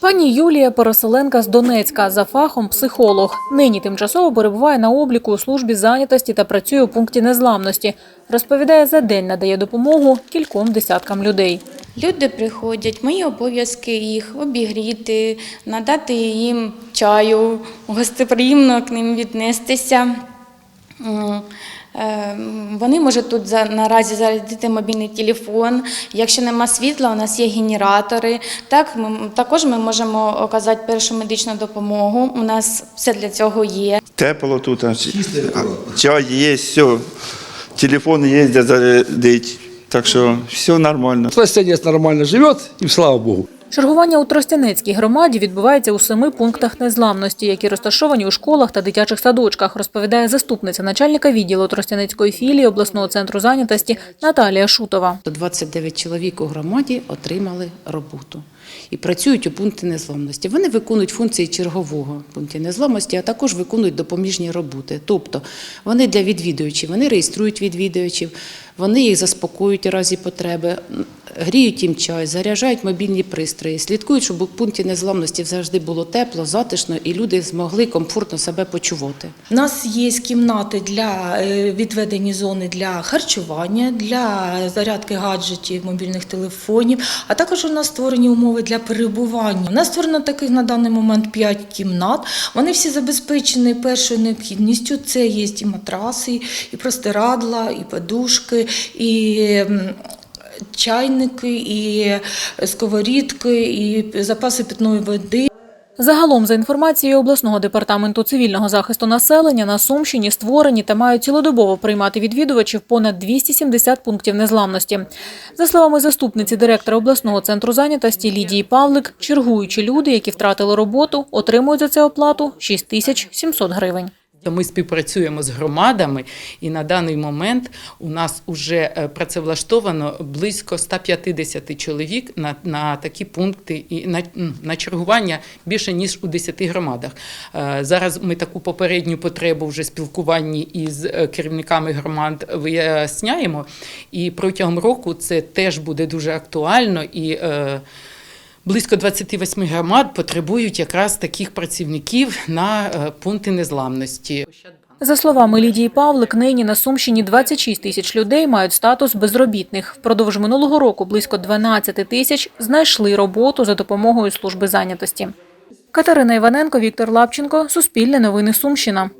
Пані Юлія Переселенка з Донецька за фахом психолог. Нині тимчасово перебуває на обліку у службі зайнятості та працює у пункті незламності. Розповідає, за день надає допомогу кільком десяткам людей. Люди приходять, мої обов'язки їх обігріти, надати їм чаю, гостеприємно к ним віднестися. Е, Вони можуть тут за- наразі зарядити мобільний телефон. Якщо нема світла, у нас є генератори. Так, ми, також ми можемо оказати першу медичну допомогу. У нас все для цього є. Тепло тут, а, чай є, все. Телефон є, де зарядить. Так що все нормально. Сластянец нормально живет, и слава Богу. Чергування у Тростянецькій громаді відбувається у семи пунктах незламності, які розташовані у школах та дитячих садочках, розповідає заступниця начальника відділу Тростянецької філії обласного центру зайнятості Наталія Шутова. 29 чоловік у громаді отримали роботу і працюють у пункті незламності. Вони виконують функції чергового пункту незламності, а також виконують допоміжні роботи. Тобто вони для відвідувачів, вони реєструють відвідувачів, вони їх заспокоюють у разі потреби, гріють їм чай, заряджають мобільні пристрої, слідкують, щоб у пункті незламності завжди було тепло, затишно і люди змогли комфортно себе почувати. У нас є кімнати для е, відведені зони для харчування, для зарядки гаджетів, мобільних телефонів, а також у нас створені умови для перебування. У нас створено таких на даний момент 5 кімнат. Вони всі забезпечені першою необхідністю. Це є і матраси, і простирадла, і подушки, і чайники, і сковорідки, і запаси питної води. Загалом, за інформацією обласного департаменту цивільного захисту населення, на Сумщині створені та мають цілодобово приймати відвідувачів понад 270 пунктів незламності. За словами заступниці директора обласного центру зайнятості Лідії Павлик, чергуючі люди, які втратили роботу, отримують за це оплату 6700 гривень. Ми співпрацюємо з громадами, і на даний момент у нас вже працевлаштовано близько 150 чоловік на, на такі пункти і на, на чергування більше ніж у 10 громадах. Е, Зараз ми таку попередню потребу вже спілкуванні із е, керівниками громад виясняємо, і протягом року це теж буде дуже актуально і. Близько 28 громад потребують якраз таких працівників на е, пункти незламності. За словами Лідії Павлик, нині на Сумщині 26 тисяч людей мають статус безробітних. Впродовж минулого року близько 12 тисяч знайшли роботу за допомогою служби зайнятості. Катерина Іваненко, Віктор Лапченко, Суспільне новини Сумщина.